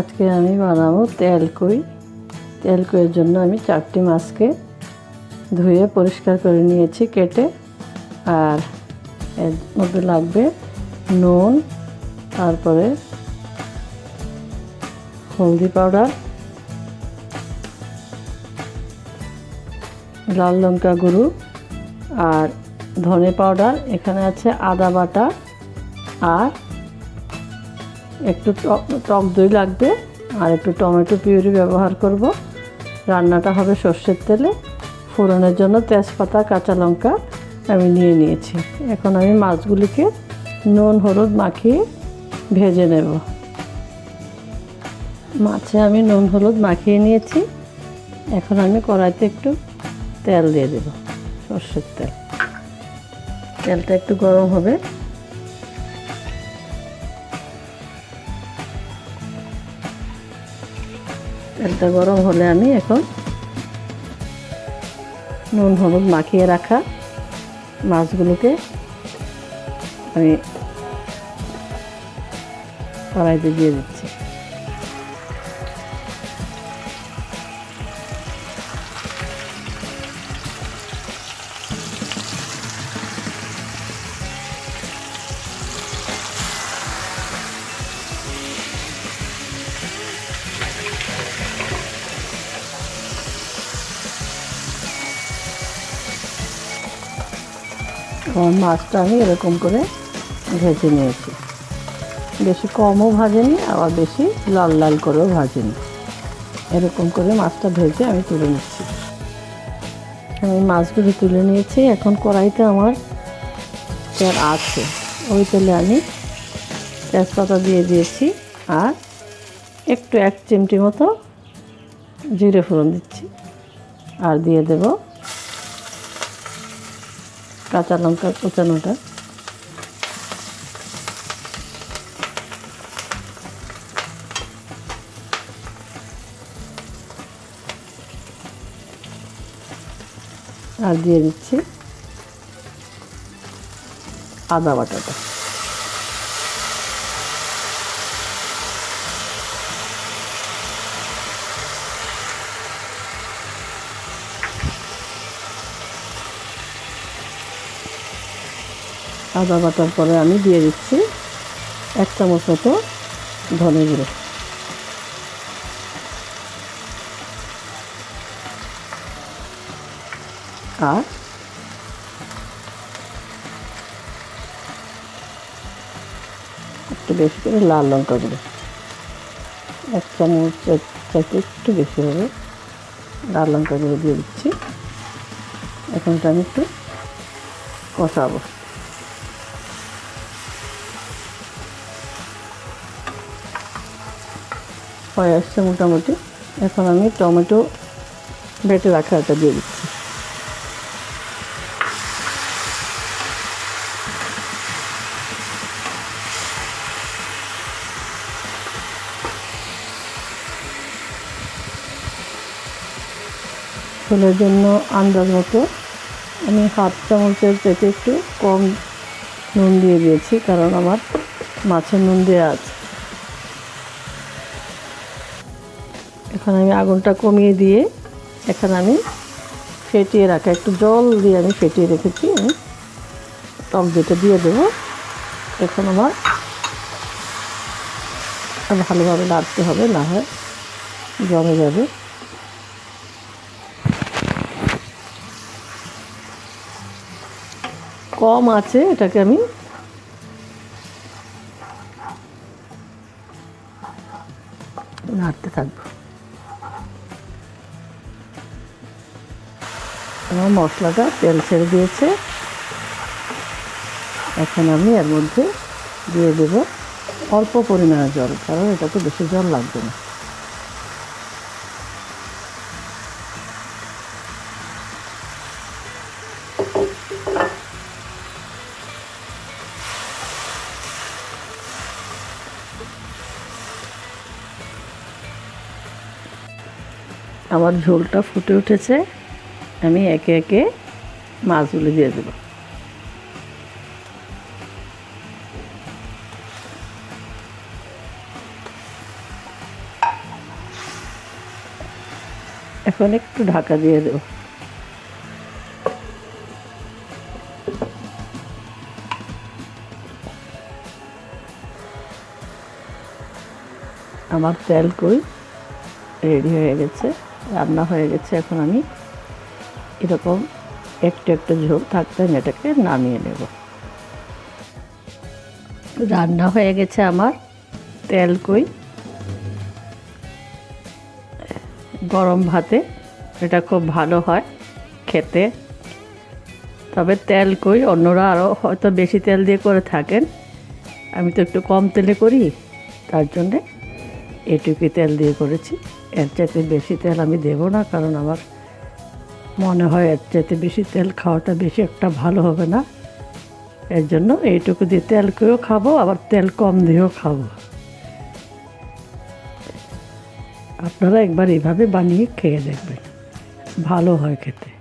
আজকে আমি বানাবো তেল কই। তেল কইয়ের জন্য আমি চারটি মাছকে ধুয়ে পরিষ্কার করে নিয়েছি কেটে। আর এর মধ্যে লাগবে নুন, তারপরে হলদি পাউডার, লাল লঙ্কা গুঁড়ো আর ধনে পাউডার। এখানে আছে আদা বাটা আর একটু টক টক দই লাগবে আর একটু টমেটো পিউরি ব্যবহার করব। রান্নাটা হবে সর্ষের তেলে। ফোড়নের জন্য তেজপাতা, কাঁচা লঙ্কা আমি নিয়ে নিয়েছি। এখন আমি মাছগুলিকে নুন, হলুদ মাখিয়ে ভেজে নেব। মাছে আমি নুন, হলুদ মাখিয়ে নিয়েছি। এখন আমি কড়াইতে একটু তেল দিয়ে দেব, সর্ষের তেল। তেলটা একটু গরম হবে। তেলটা গরম হলে আমি এখন নুন হলুদ মাখিয়ে রাখা মাছগুলোকে আমি কড়াইতে দিয়ে দিচ্ছি। আমার মাছটা আমি এরকম করে ভেজে নিয়েছি। বেশি কমও ভাজেনি, আবার বেশি লাল লাল করেও ভাজেনি। এরকম করে মাছটা ভেজে আমি তুলে নিচ্ছি। আমি মাছগুলি তুলে নিয়েছি, এখন কড়াইতে আমার তেল আছে। ওই তেলে আমি তেজপাতা দিয়ে দিয়েছি আর একটু এক চিমটি মতো জিরে ফোড়ন দিচ্ছি। আর দিয়ে দেবো কাঁচা লঙ্কা কোচানোটা। আর দিয়ে দিচ্ছি আদা বাটাটা। আদা বাটার পরে আমি দিয়ে দিচ্ছি এক চামচ মতো ধনে গুঁড়ো। আর একটু বেশি করে লাল লঙ্কা গুঁড়ো। এক চামচ একটু বেশি হবে। লাল লঙ্কা গুঁড়ো দিয়ে দিচ্ছি। এখন আমি একটু কষাবো। হয়ে আসছে মোটামুটি। এখন আমি টমেটো বেটে রাখাটা দিয়ে দিচ্ছি। ঝোলের জন্য আন্দাজ মতো আমি হাফ চামচের থেকে একটু কম নুন দিয়ে দিয়েছি, কারণ আমার মাছের নুন দেওয়া আছে। এখন আমি আগুনটা কমিয়ে দিয়ে এখন আমি ফেটিয়ে রাখা, একটু জল দিয়ে আমি ফেটিয়ে রেখেছি, আমি টক যেটা দিয়ে দেবো, এখন আমার ভালোভাবে নাড়তে হবে, না হয় জমে যাবে। কম আছে এটাকে আমি নাড়তে থাকব। আমার মশলাটা তেল ছেড়ে দিয়েছে। এখন আমি এর মধ্যে দিয়ে দেবো অল্প পরিমাণে জল, কারণ এটাতে বেশি জল লাগবে না। আমার ঝোলটা ফুটে উঠেছে। আমি একে একে মাছগুলো দিয়ে দেবো। এখন একটু ঢাকা দিয়ে দেবো। আমার তেল কই? রেডি হয়ে গেছে, রান্না হয়ে গেছে, এখন আমি এরকম একটু একটু ঝোল থাকতে আমি এটাকে নামিয়ে নেব। রান্না হয়ে গেছে আমার তেল কই। গরম ভাতে এটা খুব ভালো হয় খেতে। তবে তেল কই, অন্যরা আরও হয়তো বেশি তেল দিয়ে করে থাকেন। আমি তো একটু কম তেলে করি, তার জন্যে এটুকুই তেল দিয়ে করেছি। এর চাইতে বেশি তেল আমি দেব না, কারণ আমার মনে হয় এর চাইতে বেশি তেল খাওয়াটা বেশি একটা ভালো হবে না। এর জন্য এইটুকু দিয়ে তেল করেও খাব, আবার তেল কম দিয়েও খাব। আপনারা একবার এইভাবে বানিয়ে খেয়ে দেখবেন। ভালো হয় খেতে।